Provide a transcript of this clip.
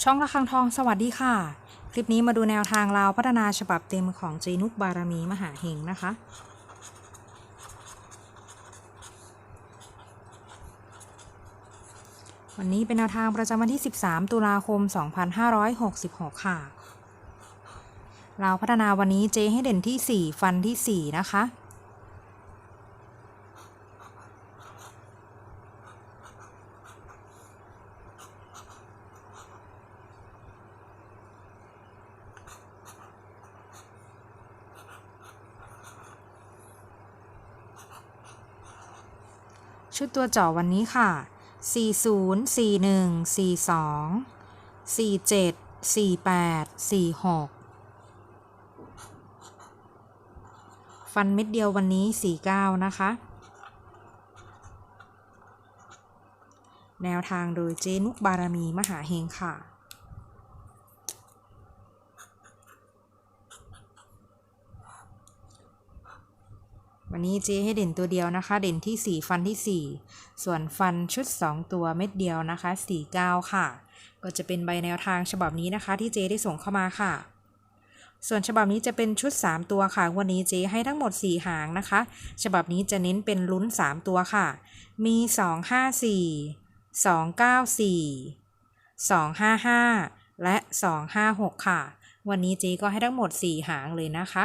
ช่องระฆังทองสวัสดีค่ะ คลิปนี้มาดูแนวทางราวพัฒนาฉบับเต็มของเจนุกบารมีมหาเฮงนะคะ วันนี้เป็นแนวทางประจำวันที่ 13 ตุลาคม 2566 ค่ะราวพัฒนาวันนี้เจให้เด่นที่ 4 ฟันที่ 4 นะคะ ชุดตัวเจาะวันนี้ค่ะ 40 41 42 47 48 46 ฟันเม็ดเดียววันนี้ 49 นะคะ แนวทางโดยเจนุกบารมีมหาเฮงค่ะ วันนี้เจให้เด่นตัวเดียวนะคะ เด่นที่ 4 ฟันที่ 4 ส่วนฟันชุด 2 ตัวเม็ดเดียวนะคะ49ค่ะ ก็จะเป็นใบแนวทางฉบับนี้นะคะ ที่เจได้ส่งเข้ามาค่ะ ส่วนฉบับนี้จะเป็นชุด 3 ตัวค่ะ วันนี้เจให้ทั้งหมด 4 หางนะคะ ฉบับนี้จะเน้นเป็นลุ้น 3 ตัวค่ะ มี 254 294 255 และ 256 ค่ะ วันนี้เจก็ให้ทั้งหมด 4 หางเลยนะคะ